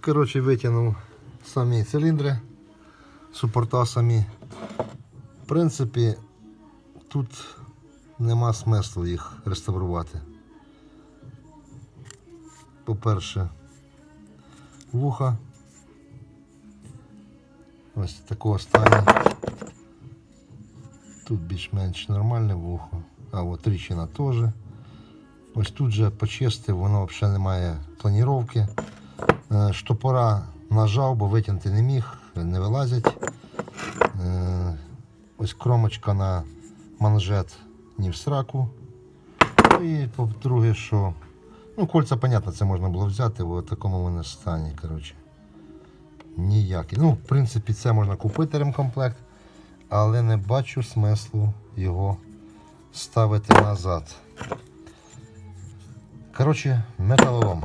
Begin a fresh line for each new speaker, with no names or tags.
Коротше, витягнув самі циліндри, супорта самі. В принципі, тут нема смислу їх реставрувати. По-перше, вуха. Ось такого стану. Тут більш-менш нормальне вухо. А от тріщина теж. Ось тут же почистив, воно взагалі не має планіровки. Е, Штопора нажав, бо витягнути не міг, не вилазять. Е, Ось кромочка на манжет ні в сраку. Ну і по-друге, що. Ну, кольця, понятно, це можна було взяти в такому вони стані. Коротше. Ніякий. Ну, в принципі, це можна купити ремкомплект, але не бачу смислу його ставити назад. Коротше, металолом.